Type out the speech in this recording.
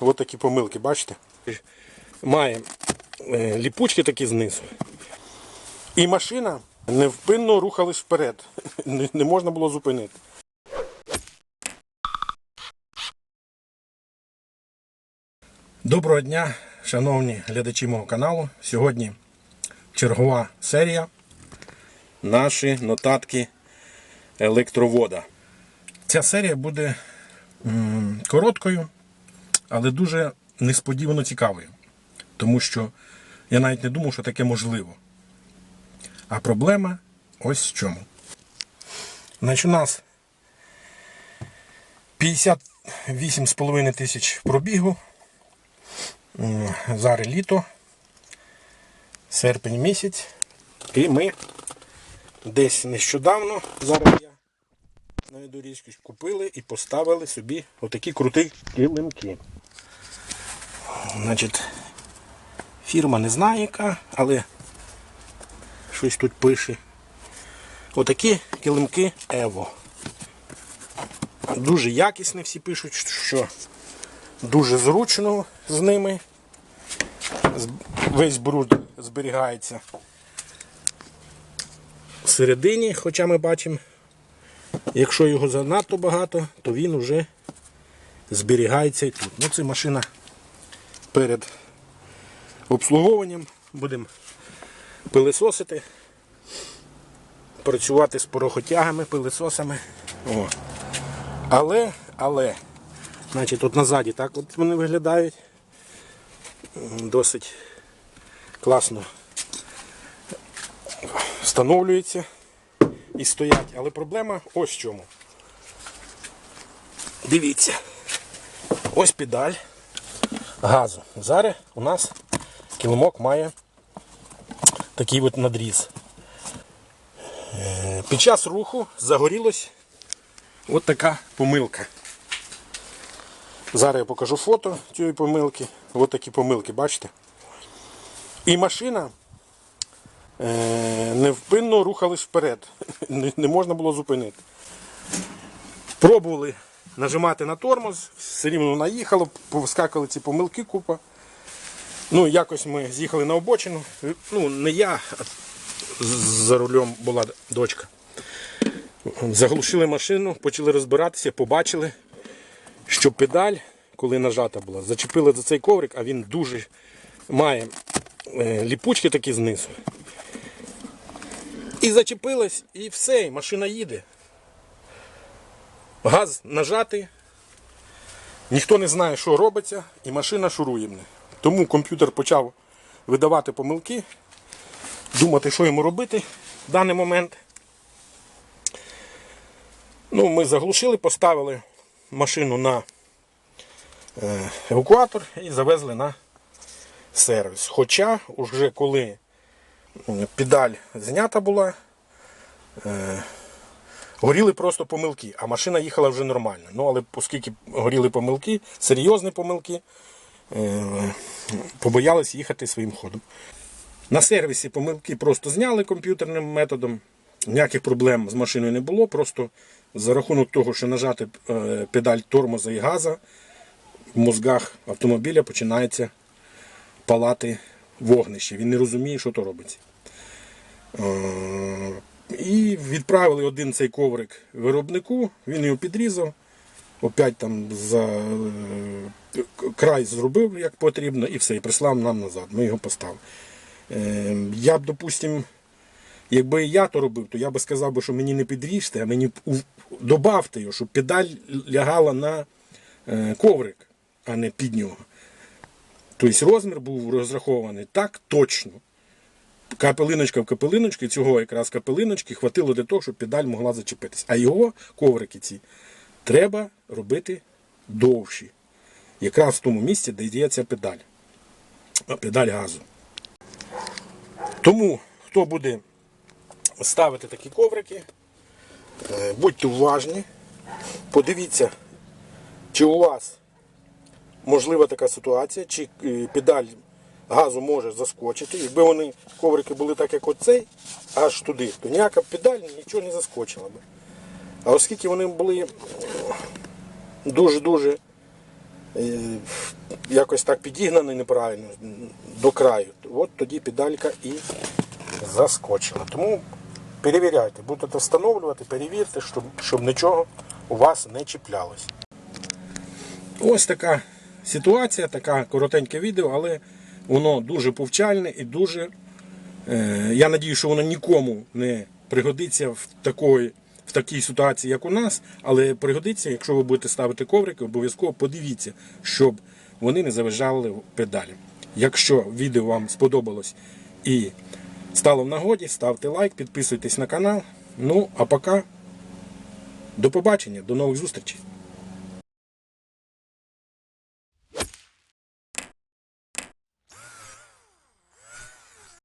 Ось такі помилки, бачите? Має е, ліпучки такі знизу. І машина невпинно рухалась вперед. Не, можна було зупинити. Доброго дня, шановні глядачі мого каналу. Сьогодні чергова серія. Наші нотатки електровода. Ця серія буде короткою, але дуже несподівано цікавою. Тому що я навіть не думав, що таке можливо. А проблема ось в чому. Значить, у нас 58,5 тисяч пробігу. Зараз літо, серпень місяць. І ми десь нещодавно, зараз я наведу річку, купили і поставили собі отакі круті килимки. Значить, фірма не знає яка, але щось тут пише. Отакі килимки Ево. Дуже якісні всі пишуть, що дуже зручно з ними. Весь бруд зберігається всередині, хоча ми бачимо, якщо його занадто багато, то він вже зберігається і тут. Ну, це машина перед обслуговуванням. Будемо пилисосити, працювати з порохотягами, пилисосами. О. Але, але, значить, от назаді так от вони виглядають. Досить класно встановлюються і стоять. Але проблема ось в чому. Дивіться. Ось педаль газу. Зараз у нас килимок має такий от надріз. Е, Під час руху загорілась от така помилка. Зараз я покажу фото цієї помилки. Ось такі помилки, бачите? І машина е, невпинно рухалась вперед. Не, не можна було зупинити. Пробували нажимати на тормоз, все рівно наїхало, повискакали ці помилки купа. Ну, якось ми з'їхали на обочину. Ну, не я, а за рулем була дочка. Заглушили машину, почали розбиратися, побачили, що педаль, коли нажата була, зачепила за цей коврик, а він дуже має е, ліпучки такі знизу. І зачепилась, і все, і машина їде. Газ нажатий, ніхто не знає, що робиться, і машина шурує мене. Тому комп'ютер почав видавати помилки, думати, що йому робити в даний момент. Ну, ми заглушили, поставили машину на е, евакуатор і завезли на сервіс. Хоча, вже коли педаль знята була, е, горіли просто помилки, а машина їхала вже нормально. Ну, але оскільки горіли помилки, серйозні помилки, е, побоялись їхати своїм ходом. На сервісі помилки просто зняли комп'ютерним методом. Ніяких проблем з машиною не було. Просто за рахунок того, що нажати е, педаль тормоза і газа, в мозгах автомобіля починається палати вогнище. Він не розуміє, що то робиться. І відправили один цей коврик виробнику, він його підрізав. Опять там за е, край зробив як потрібно, і все, і прислав нам назад. Ми його поставили. Е, Я б, допустим, якби я то робив, то я би сказав, що мені не підріжте, а мені добавте його, щоб педаль лягала на е, коврик, а не під нього. Тобто розмір був розрахований так точно. Капелиночка в капелиночку, цього якраз капелиночки хватило для того, щоб педаль могла зачепитись. А його коврики ці треба робити довші. Якраз в тому місці, де є ця педаль. Педаль газу. Тому, хто буде ставити такі коврики, е, будьте уважні, подивіться, чи у вас можлива така ситуація, чи е, педаль газу може заскочити. Якби вони коврики були так, як оцей, аж туди, то ніяка педаль нічого не заскочила би. А оскільки вони були дуже-дуже е, якось так підігнаний неправильно до краю. От тоді педалька і заскочила. Тому перевіряйте, будете встановлювати, перевірте, щоб, щоб нічого у вас не чіплялось. Ось така ситуація, така коротеньке відео, але воно дуже повчальне і дуже. Е, я надію, що воно нікому не пригодиться в такої, в такій ситуації, як у нас, але пригодиться, якщо ви будете ставити коврики, обов'язково подивіться, щоб вони не заважали педалі. Якщо відео вам сподобалось і стало в нагоді, ставте лайк, підписуйтесь на канал. Ну, а поки до побачення, до нових зустрічей.